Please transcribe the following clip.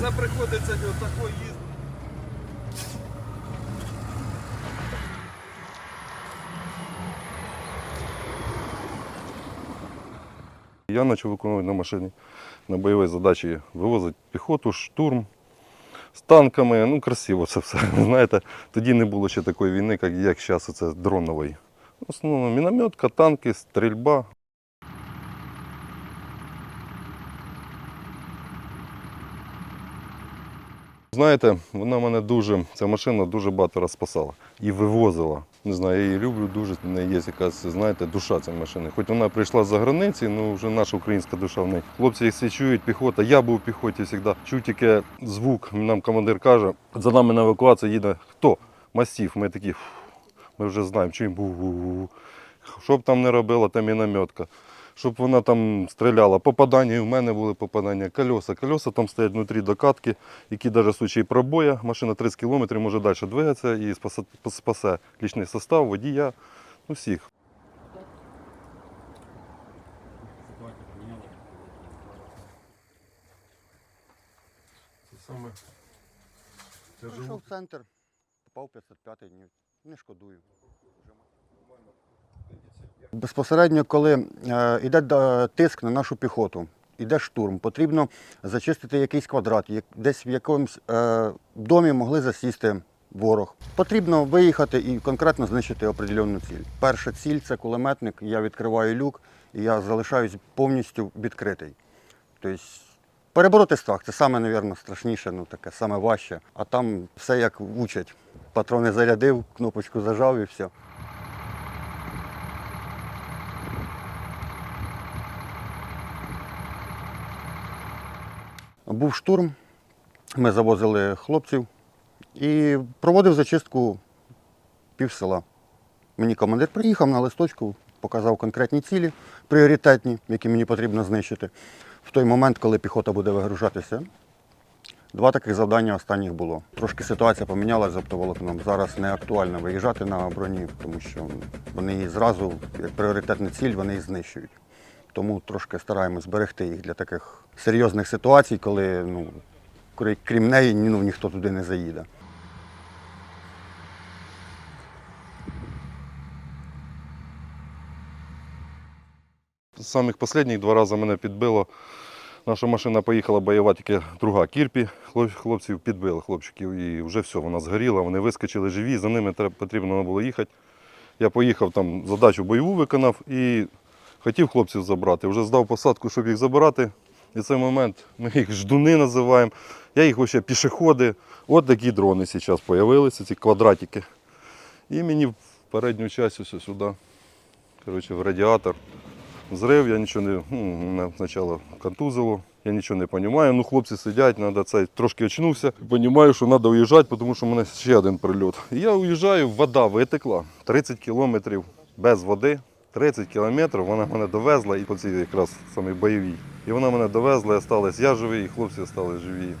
Це приходиться отако їздити. Я почав виконувати на машині на бойовій задачі вивозити піхоту, штурм з танками. Ну, красиво це все. Знаєте, тоді не було ще такої війни, як, як зараз це дронової. В основному мінометка, танки, стрільба. Знаєте, вона мене дуже, ця машина дуже багато раз спасала і вивозила. Не знаю, я її люблю дуже, в неї є якась, знаєте, душа цієї машини. Хоч вона прийшла з-за границі, ну вже наша українська душа в неї. Хлопці, якщо чують піхота, я був в піхоті завжди. Чув тільки звук, нам командир каже, за нами на евакуацію їде хто? Масів. Ми такі, ми вже знаємо, чим. Що б там не робила, та мінометка. Щоб вона там стріляла. Попадання, і в мене були попадання. Кольоса. Кольоса там стоять внутрі докатки, які навіть в случаї пробоя, машина 30 км може далі двигатися і спасе, спасе лічний состав, водія, ну всіх. Саме Прийшов в центр, попав 505 днів. Не шкодую. Безпосередньо, коли е, йде е, тиск на нашу піхоту, йде штурм, потрібно зачистити якийсь квадрат, десь в якомусь е, домі могли засісти ворог. Потрібно виїхати і конкретно знищити определенну ціль. Перша ціль це кулеметник, я відкриваю люк і я залишаюсь повністю відкритий. Тобто перебороти страх це саме, мабуть, страшніше, ну таке саме важче. А там все як учать. Патрони зарядив, кнопочку зажав і все. Був штурм, ми завозили хлопців і проводив зачистку пів села. Мені командир приїхав на листочку, показав конкретні цілі, пріоритетні, які мені потрібно знищити. В той момент, коли піхота буде вигружатися. Два таких завдання останніх було. Трошки ситуація помінялася з оптоволокном. Зараз не актуально виїжджати на броні, тому що вони зразу, як пріоритетна ціль, вони її знищують. Тому трошки стараємось зберегти їх для таких серйозних ситуацій, коли ну, крім неї ну, ніхто туди не заїде. З самих останніх два рази мене підбило. Наша машина поїхала бойова, тільки друга кірпі. Хлопців підбили хлопчиків і вже все, вона згоріла, вони вискочили живі, за ними потрібно було їхати. Я поїхав там, задачу бойову виконав і хотів хлопців забрати. Вже здав посадку, щоб їх забирати. І цей момент ми їх ждуни називаємо. Я їх взагалі пішоходи. От такі дрони зараз з'явилися, ці квадратики. І мені в передню часть ось сюди, коротше, в радіатор. Зрив, я нічого не. Ну, спочатку контузило, я нічого не розумію. Ну, хлопці сидять, треба цей трошки очнувся. Розумію, що треба уїжджати, тому що в мене ще один прильот. І я уїжджаю, вода витекла 30 кілометрів без води. 30 кілометрів вона мене довезла і по цій якраз самій бойовій. І вона мене довезла, я сталася я живий, і хлопці стали живі.